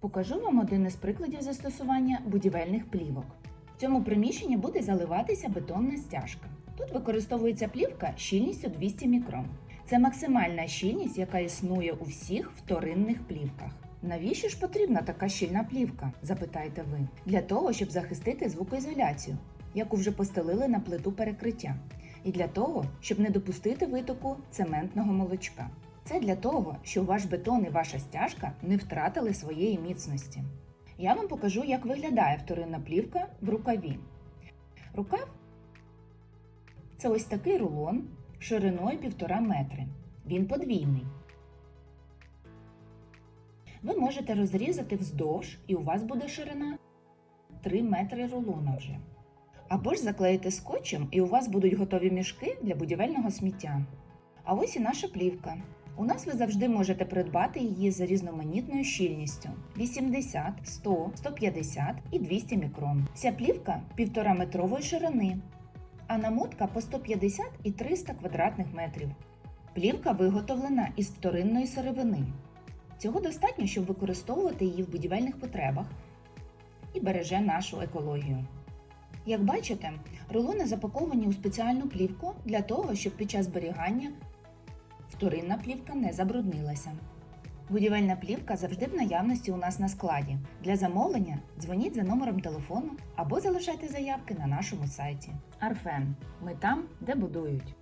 Покажу вам один із прикладів застосування будівельних плівок. В цьому приміщенні буде заливатися бетонна стяжка. Тут використовується плівка щільністю 200 мікрон. Це максимальна щільність, яка існує у всіх вторинних плівках. Навіщо ж потрібна така щільна плівка? запитаєте ви. Для того, щоб захистити звукоізоляцію, яку вже постелили на плиту перекриття, і для того, щоб не допустити витоку цементного молочка. Це для того, щоб ваш бетон і ваша стяжка не втратили своєї міцності. Я вам покажу, як виглядає вторинна плівка в рукаві. Рукав це ось такий рулон шириною 1,5 метри. Він подвійний. Ви можете розрізати вздовж, і у вас буде ширина 3 метри рулона вже. Або ж заклеїти скотчем, і у вас будуть готові мішки для будівельного сміття. А ось і наша плівка. У нас ви завжди можете придбати її за різноманітною щільністю 80, 100, 150 і 200 мікрон. Ця плівка 1,5 метрової ширини, а намотка по 150 і 300 квадратних метрів. Плівка виготовлена із вторинної сировини. Цього достатньо, щоб використовувати її в будівельних потребах і береже нашу екологію. Як бачите, рулони запаковані у спеціальну плівку для того, щоб під час зберігання вторинна плівка не забруднилася. Будівельна плівка завжди в наявності у нас на складі. Для замовлення дзвоніть за номером телефону або залишайте заявки на нашому сайті. Арфен. Ми там, де будують.